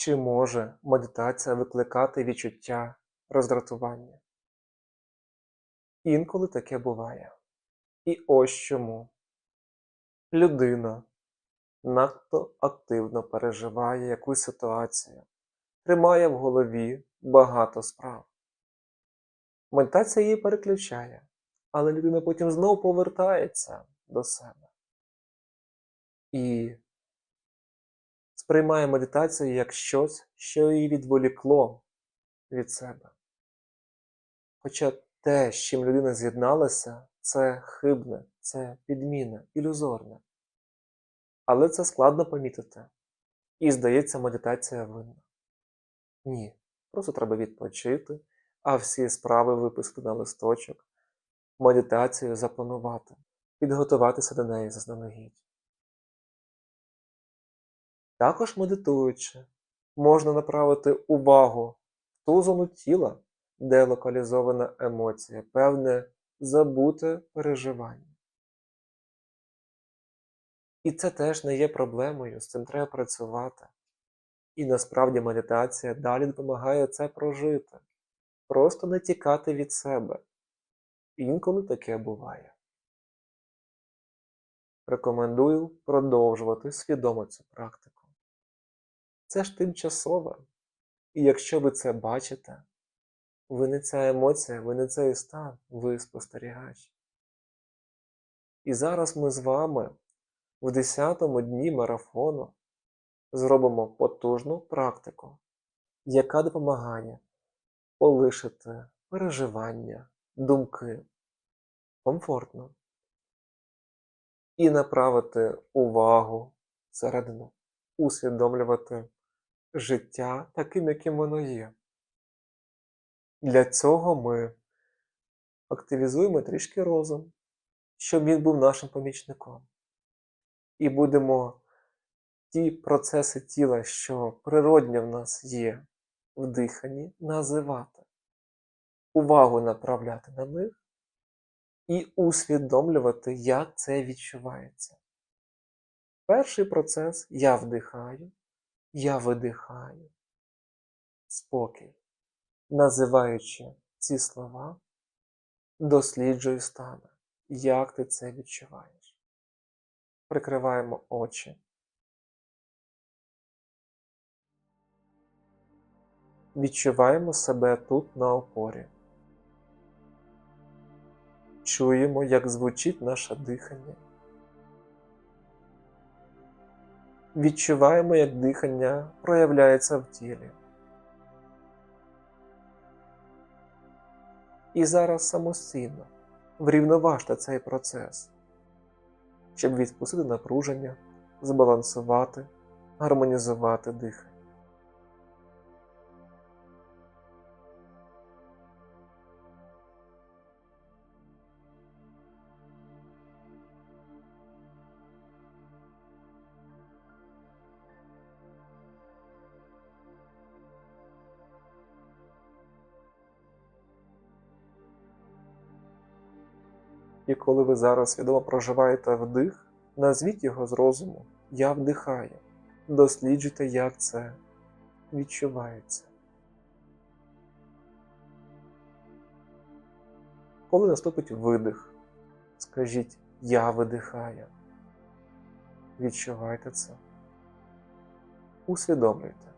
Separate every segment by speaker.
Speaker 1: Чи може медитація викликати відчуття роздратування? Інколи таке буває. І ось чому. Людина надто активно переживає якусь ситуацію, тримає в голові багато справ. Медитація її переключає, але людина потім знову повертається до себе. І сприймає медитацію як щось, що її відволікло від себе. Хоча те, з чим людина з'єдналася, це хибне, це підмінне, ілюзорне. Але це складно помітити. І здається, медитація винна. Ні, просто треба відпочити, а всі справи виписати на листочок, медитацію запланувати, підготуватися до неї заздалегідь. Також медитуючи, можна направити увагу в ту зону тіла, де локалізована емоція, певне забуте переживання. І це теж не є проблемою, з цим треба працювати. І насправді медитація далі допомагає це прожити, просто не тікати від себе. Інколи таке буває. Рекомендую продовжувати свідомо цю практику. Це ж тимчасове. І якщо ви це бачите, ви не ця емоція, ви не цей стан, ви спостерігач. І зараз ми з вами в 10-му дні марафону зробимо потужну практику, яка допомагає полишити переживання, думки комфортно і направити увагу всередину, усвідомлювати життя таким, яким воно є. Для цього ми активізуємо трішки розум, щоб він був нашим помічником. І будемо ті процеси тіла, що природньо в нас є в диханні, називати, увагу направляти на них і усвідомлювати, як це відчувається. Перший процес я вдихаю, я видихаю, спокій називаючи ці слова, досліджую стане, як ти це відчуваєш. Прикриваємо очі. Відчуваємо себе тут на опорі. Чуємо, як звучить наше дихання. Відчуваємо, як дихання проявляється в тілі. І зараз самостійно врівноважте цей процес, щоб відпустити напруження, збалансувати, гармонізувати дихання. Коли ви зараз свідомо проживаєте вдих, назвіть його з розуму Я вдихаю. Досліджуйте, як це відчувається. Коли наступить видих, скажіть Я видихаю. Відчувайте це. Усвідомлюйте.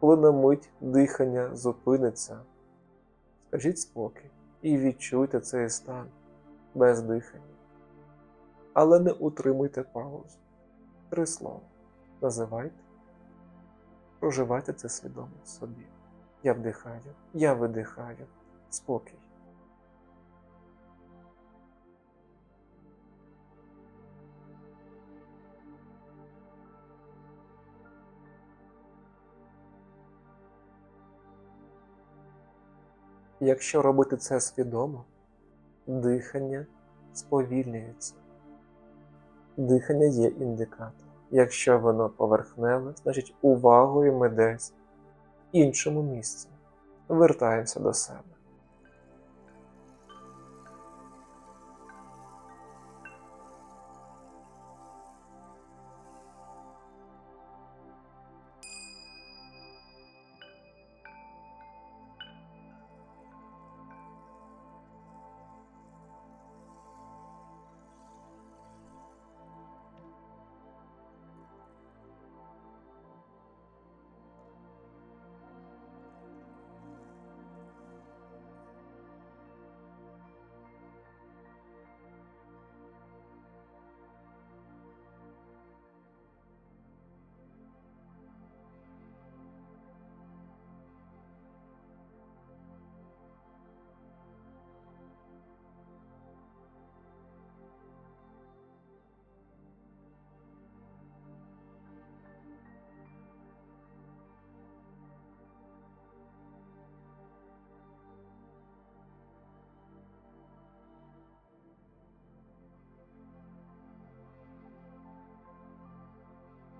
Speaker 1: Коли на мить дихання зупиниться, скажіть спокій і відчуйте цей стан без дихання. Але не утримуйте паузу. Три слова. Називайте, проживайте це свідомо собі. Я вдихаю, я видихаю, спокій. Якщо робити це свідомо, дихання сповільнюється. Дихання є індикатор. Якщо воно поверхневе, значить увагою ми десь в іншому місці. Вертаємося до себе.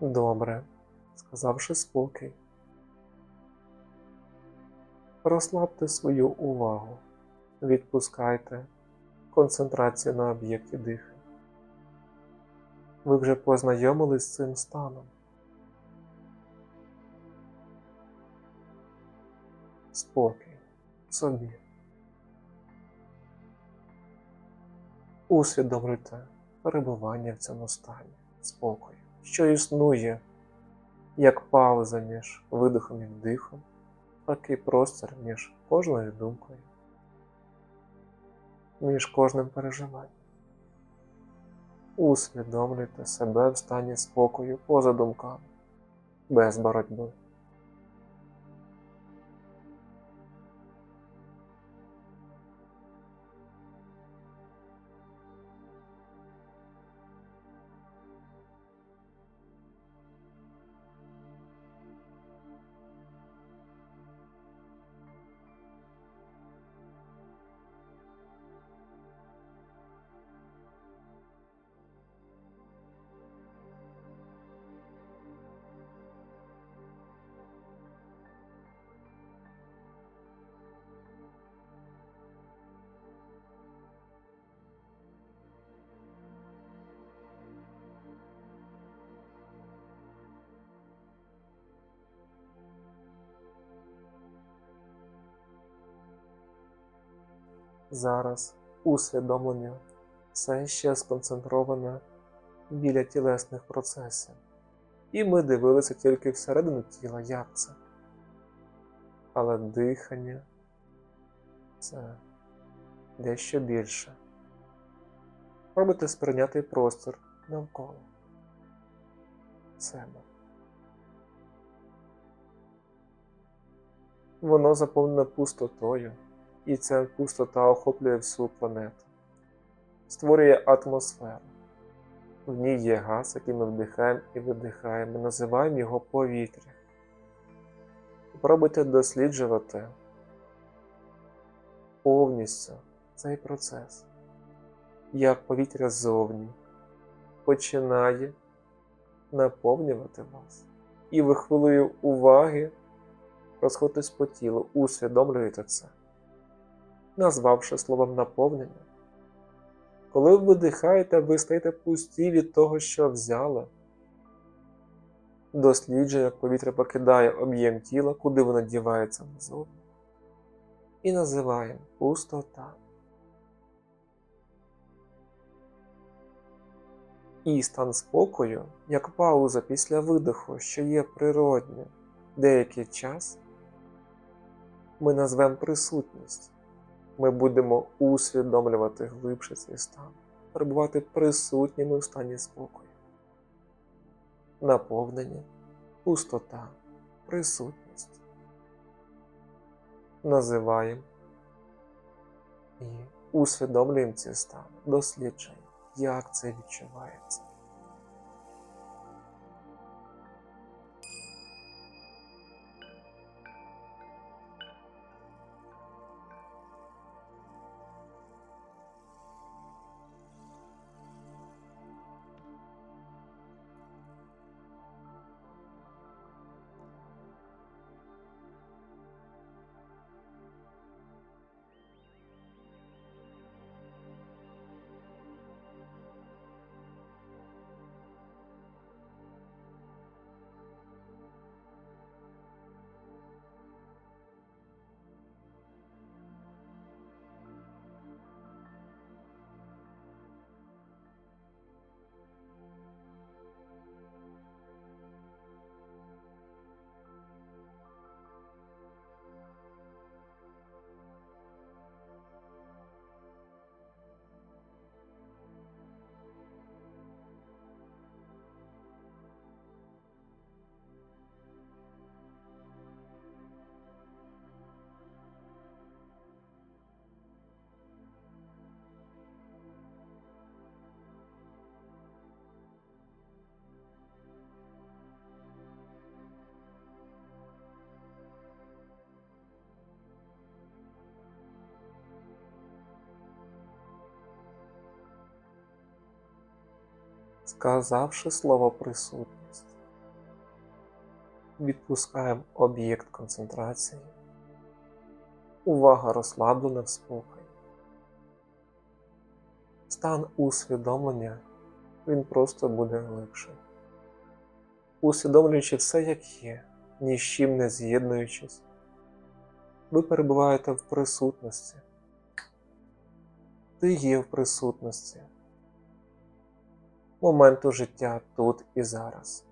Speaker 1: Добре, сказавши спокій. Розслабте свою увагу, відпускайте концентрацію на об'єкті дихання. Ви вже познайомились з цим станом. Спокій собі. Усвідомлюйте перебування в цьому стані спокою, що існує як пауза між видихом і вдихом, такий простір між кожною думкою, між кожним переживанням. Усвідомлюйте себе в стані спокою поза думками, без боротьби. Зараз усвідомлення все ще сконцентроване біля тілесних процесів. І ми дивилися тільки всередину тіла, як це. Але дихання це дещо більше. Пробуйте сприйняти простір навколо себе. Воно заповнене пустотою і ця пустота охоплює всю планету, створює атмосферу. В ній є газ, який ми вдихаємо і видихаємо, називаємо його повітря. Попробуйте досліджувати повністю цей процес, як повітря ззовні починає наповнювати вас. І ви хвилею уваги розходитесь по тілу, усвідомлюєте це назвавши словом наповнення. Коли ви видихаєте, ви стаєте пусті від того, що взяли. Досліджує, як повітря покидає об'єм тіла, куди воно дівається назовні. І називаємо пустота. І стан спокою, як пауза після видиху, що є природньо деякий час, ми назвемо присутність ми будемо усвідомлювати глибше цей стан, перебувати присутніми в стані спокою, наповнення, пустота, присутність. Називаємо і усвідомлюємо цей стан, досліджуємо, як це відчувається. Сказавши слово присутність, Відпускаємо об'єкт концентрації. Увага розслаблена в спокій. Стан усвідомлення він просто буде легший. Усвідомлюючи все, як є, ні з чим не з'єднуючись, ви перебуваєте в присутності. Ти є в присутності моменту життя тут і зараз.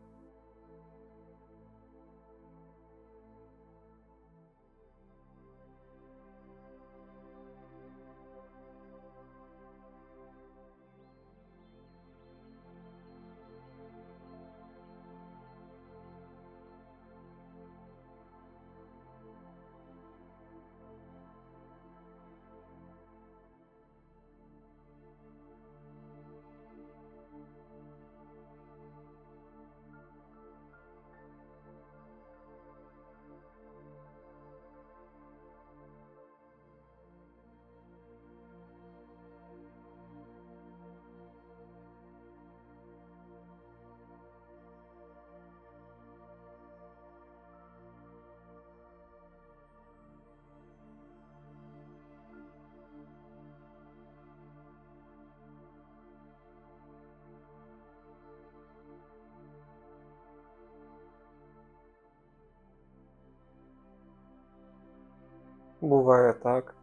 Speaker 1: Буває так,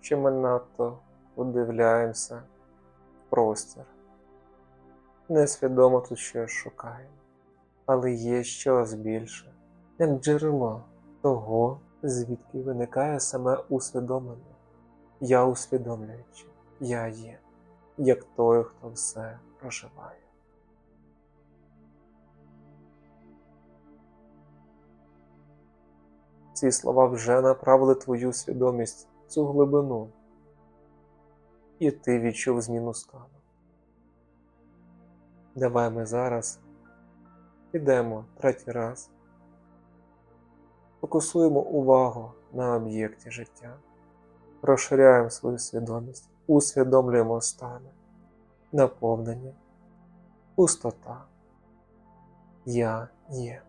Speaker 1: що ми надто удивляємося в простір. Несвідомо тут щось шукаємо, але є щось більше, як джерело того, звідки виникає саме усвідомлення. Я усвідомлюючи, я є, як той, хто все проживає. Ці слова вже направили твою свідомість в цю глибину, і ти відчув зміну стану. Давай ми зараз підемо третій раз, фокусуємо увагу на об'єкті життя, розширяємо свою свідомість, усвідомлюємо стани, наповнення, пустота. Я є.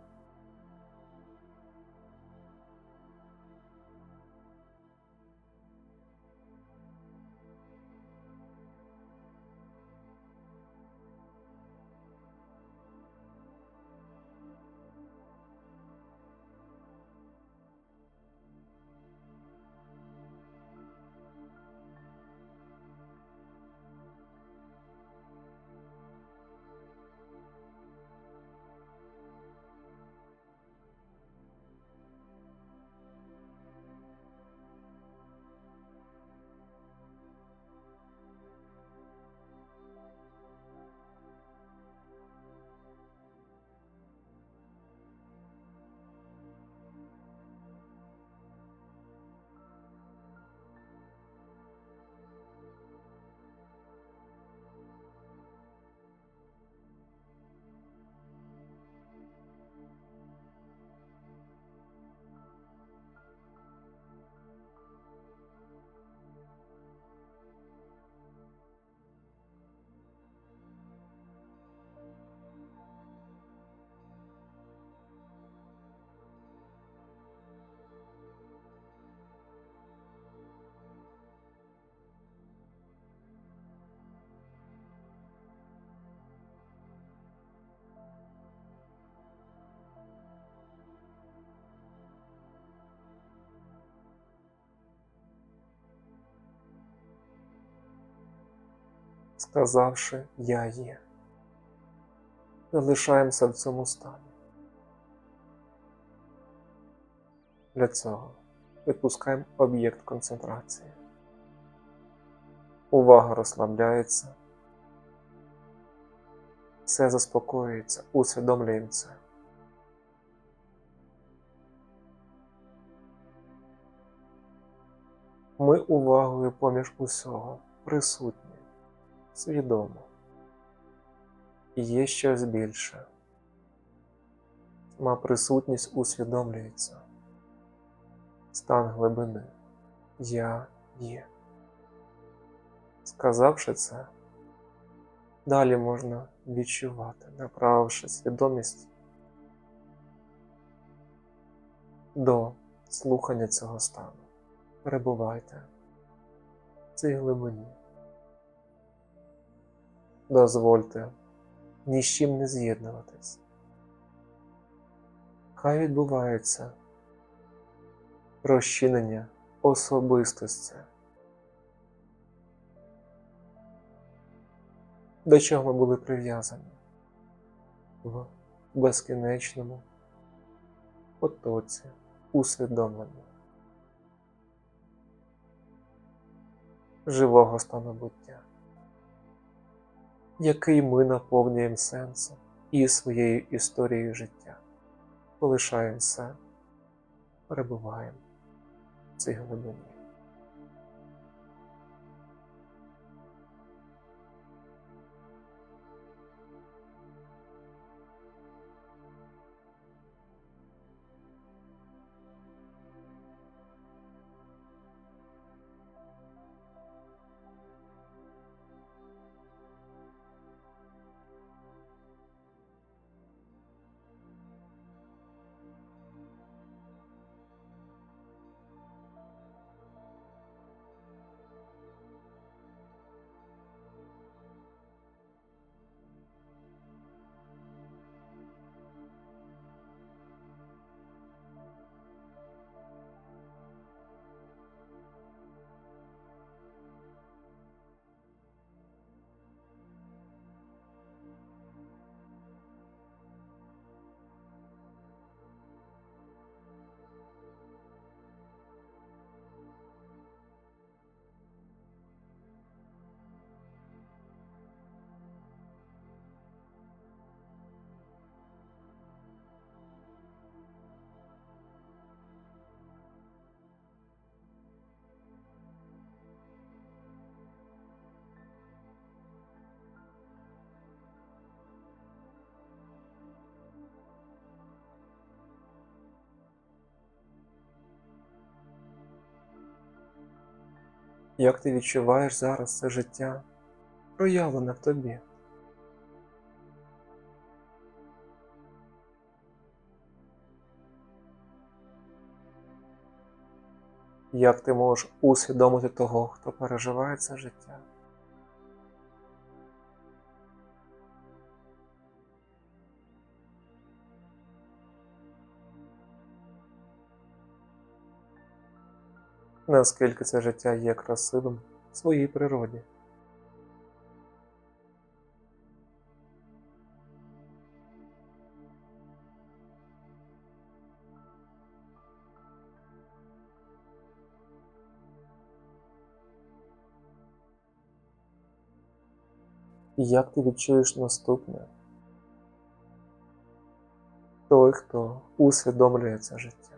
Speaker 1: Сказавши Я є. Залишаємося в цьому стані. Для цього відпускаємо об'єкт концентрації. Увага розслабляється. Все заспокоюється, усвідомлюємо це. Ми увагою поміж усього присутні свідомо. І є щось більше. Сама присутність усвідомлюється. Стан глибини. Я є. Сказавши це, далі можна відчувати, направивши свідомість до слухання цього стану. Перебувайте в цій глибині. Дозвольте ні з чим не з'єднуватись. Хай відбувається розчинення особистості. До чого ми були прив'язані в безкінечному потоці усвідомлення живого стану буття, який ми наповнюємо сенсом і своєю історією життя, полишаємо все, перебуваємо в цій глибині. Як ти відчуваєш зараз це життя, проявлене в тобі? Як ти можеш усвідомити того, хто переживає це життя? Наскільки це життя є красивим в своїй природі? І як ти відчуєш наступне? Той, хто усвідомлює це життя,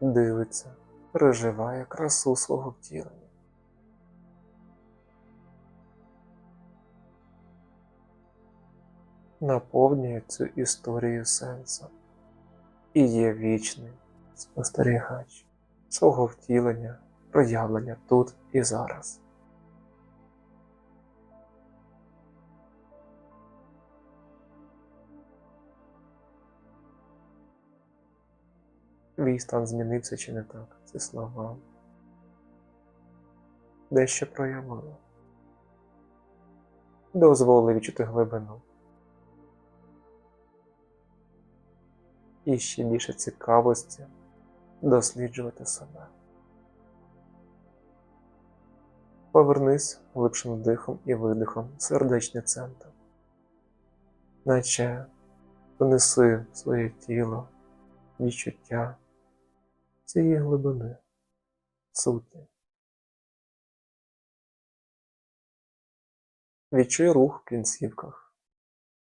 Speaker 1: дивиться, переживає красу свого втілення. Наповнює цю історію сенсом і є вічний спостерігач свого втілення, проявлення тут і зараз. Твій стан змінився чи не так? Ці слова. Дещо проявило. Дозволи відчути глибину. І ще більше цікавості досліджувати себе. Повернись глибшим вдихом і видихом в сердечний центр, наче понеси своє тіло відчуття цієї глибини, суті. Відчуй рух в кінцівках,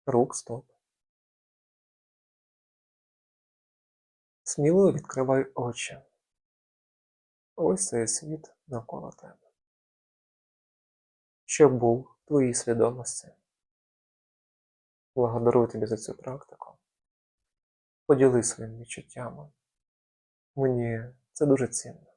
Speaker 1: рук стоп. Сміливо відкривай очі. Ось цей світ навколо тебе. Що був в твоїй свідомості. Благодарую тобі за цю практику. Поділись своїми відчуттями. Мені це дуже цінно.